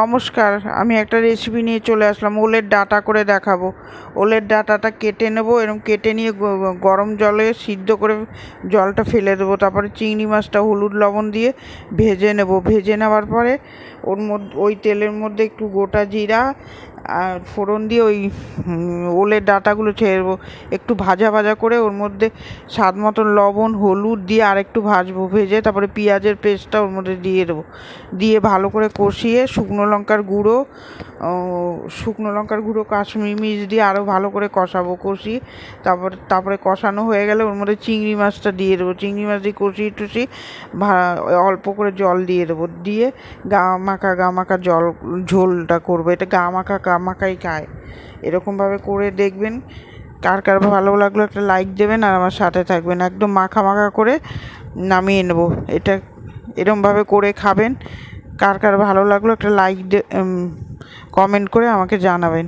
নমস্কার, আমি একটা রেসিপি নিয়ে চলে আসলাম, ওলের ডাটা করে দেখাবো। ওলের ডাটাটা কেটে নেব এরকম কেটে নিয়ে গরম জলে সিদ্ধ করে জলটা ফেলে দেবো, তারপরে চিংড়ি মাছটা, হলুদ লবণ দিয়ে ভেজে নেব। ভেজে নেওয়ার পরে ওর মধ্যে, ওই তেলের মধ্যে একটু গোটা জিরা আর ফোড়ন দিয়ে ওই ওলের ডাঁটাগুলো ছেড়ে দেবো একটু ভাজা ভাজা করে ওর মধ্যে স্বাদ মতন লবণ, হলুদ দিয়ে আর একটু ভাজবো, ভেজে তারপরে পেঁয়াজের পেস্টটা ওর মধ্যে দিয়ে দেবো। দিয়ে ভালো করে কষিয়ে শুকনো লঙ্কার গুঁড়ো শুকনো লঙ্কার গুঁড়ো, কাশ্মীরি মির্চ দিয়ে আরও ভালো করে কষাবো, কষিয়ে তারপর, তারপরে কষানো হয়ে গেলে ওর মধ্যে চিংড়ি মাছটা দিয়ে দেবো। চিংড়ি মাছ দিয়ে কষিয়ে ভা- অল্প করে জল দিয়ে দেবো। দিয়ে গা মাখা গা মাখা জল, ঝোলটা করব। এটা গা মাখা গা মাখাই খায়। এরকমভাবে করে দেখবেন, কার কার ভালো লাগল একটা লাইক দেবেন আর আমার সাথে থাকবেন। একদম মাখা মাখা করে নামিয়ে নেব। এটা এরমভাবে করে খাবেন, কার কার ভালো লাগল একটা লাইক কমেন্ট করে আমাকে জানাবেন।